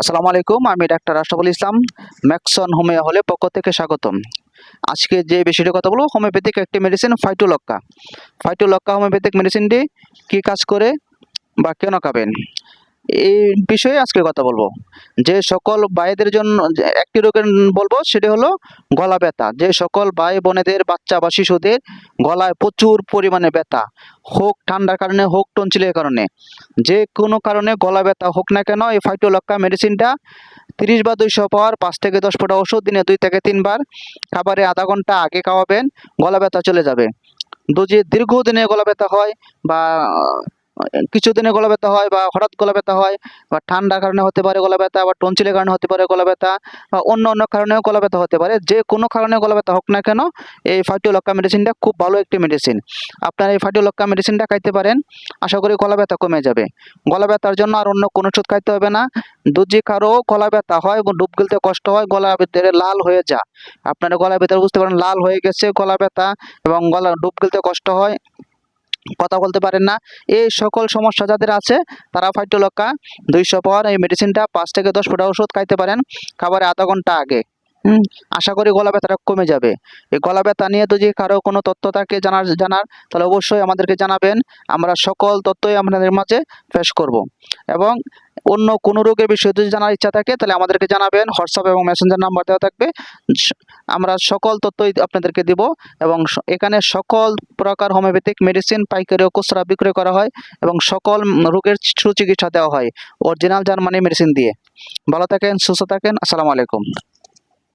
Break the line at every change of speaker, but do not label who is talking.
আসসালামু আলাইকুম, আমি doctor Ashraful Islam, Maxon homeo হলে পক্ষ থেকে স্বাগতম। আজকে যে বিষয়টি কথা বলব, হোমিওপ্যাথিক একটি মেডিসিন ফাইটোলক্কা ফাইটোলক্কা হোমিওপ্যাথিক মেডিসিনটি কী কাজ করে বা কেন খাবেন? এই বিষয়ে আজকে কথা বলব। যে সকল ভাইদের জন্য একটি রোগের বলব সেটি হলো গলা ব্যথা। যে সকল ভাই বোনেদের, বাচ্চা বা শিশুদের গলায় প্রচুর পরিমাণে ব্যথা, হোক ঠান্ডার কারণে, হোক টনচিলের কারণে। যে কোনো কারণে গলা ব্যথা হোক না কেন, এই ফাইটোলক্কা মেডিসিনটা তিরিশ বা দুইশো পাওয়ার পাঁচ থেকে দশ ফোঁটা ওষুধ দিনে দুই থেকে তিনবার খাবারে আধা ঘণ্টা আগে খাওয়াবেন, গলা ব্যথা চলে যাবে। দু যদি দীর্ঘদিনে গলা ব্যথা হয় বা কিছুদিনে গলা ব্যথা হয় বা হঠাৎ গলা ব্যথা হয় বা ঠান্ডার কারণে হতে পারে গলা ব্যথা বা টনচিলের কারণে হতে পারে গলা ব্যথা বা অন্য অন্য কারণেও গলা ব্যথা হতে পারে। যে কোনো কারণে গলা ব্যথা হোক না কেন এই ফাইটোলক্কা মেডিসিনটা খুব ভালো একটি মেডিসিন। আপনারা এই ফাইটোলক্কা মেডিসিনটা খাইতে পারেন। আশা করি গলা ব্যথা কমে যাবে। গলা ব্যথার জন্য আর অন্য কোনো ওষুধ খাইতে হবে না। যদি কারও গলা ব্যথা হয়, ডুব গিলতে কষ্ট হয়, গলা ভিতরে লাল হয়ে যা। আপনারা গলার ভিতরে বুঝতে পারেন, লাল হয়ে গেছে গলা ব্যথা এবং গলা ডুব গিলতে কষ্ট হয়। কথা বলতে পারেন না। এই সকল সমস্যা যাদের আছে, তারা ফাইটোলক্কা দুইশো পর এই মেডিসিনটা পাঁচ থেকে দশ ফোটা ওষুধ খাইতে পারেন, খাবারে আধা ঘণ্টা আগে। আশা করি গলা ব্যথাটা কমে যাবে। এই গলা ব্যথা নিয়ে যদি কারও কোনো তথ্য থাকে জানার জানার, তাহলে অবশ্যই আমাদেরকে জানাবেন। আমরা সকল তথ্যই আপনাদের মাঝে পেশ করব। এবং অন্য কোনো রোগের বিষয়ে যদি জানার ইচ্ছা থাকে, তাহলে আমাদেরকে জানাবেন। হোয়াটসঅ্যাপ এবং মেসেঞ্জার নাম্বার দেওয়া থাকবে। আমরা সকল তথ্যই আপনাদেরকে দিব এবং এখানে সকল প্রকার হোমিওপ্যাথিক মেডিসিন পাইকারি ও খুচরা বিক্রয় করা হয় এবং সকল রোগের সুচিকিৎসা দেওয়া হয়। অরিজিনাল জার্মানি মেডিসিন দিয়ে। ভালো থাকেন, সুস্থ থাকেন। আসসালামু আলাইকুম।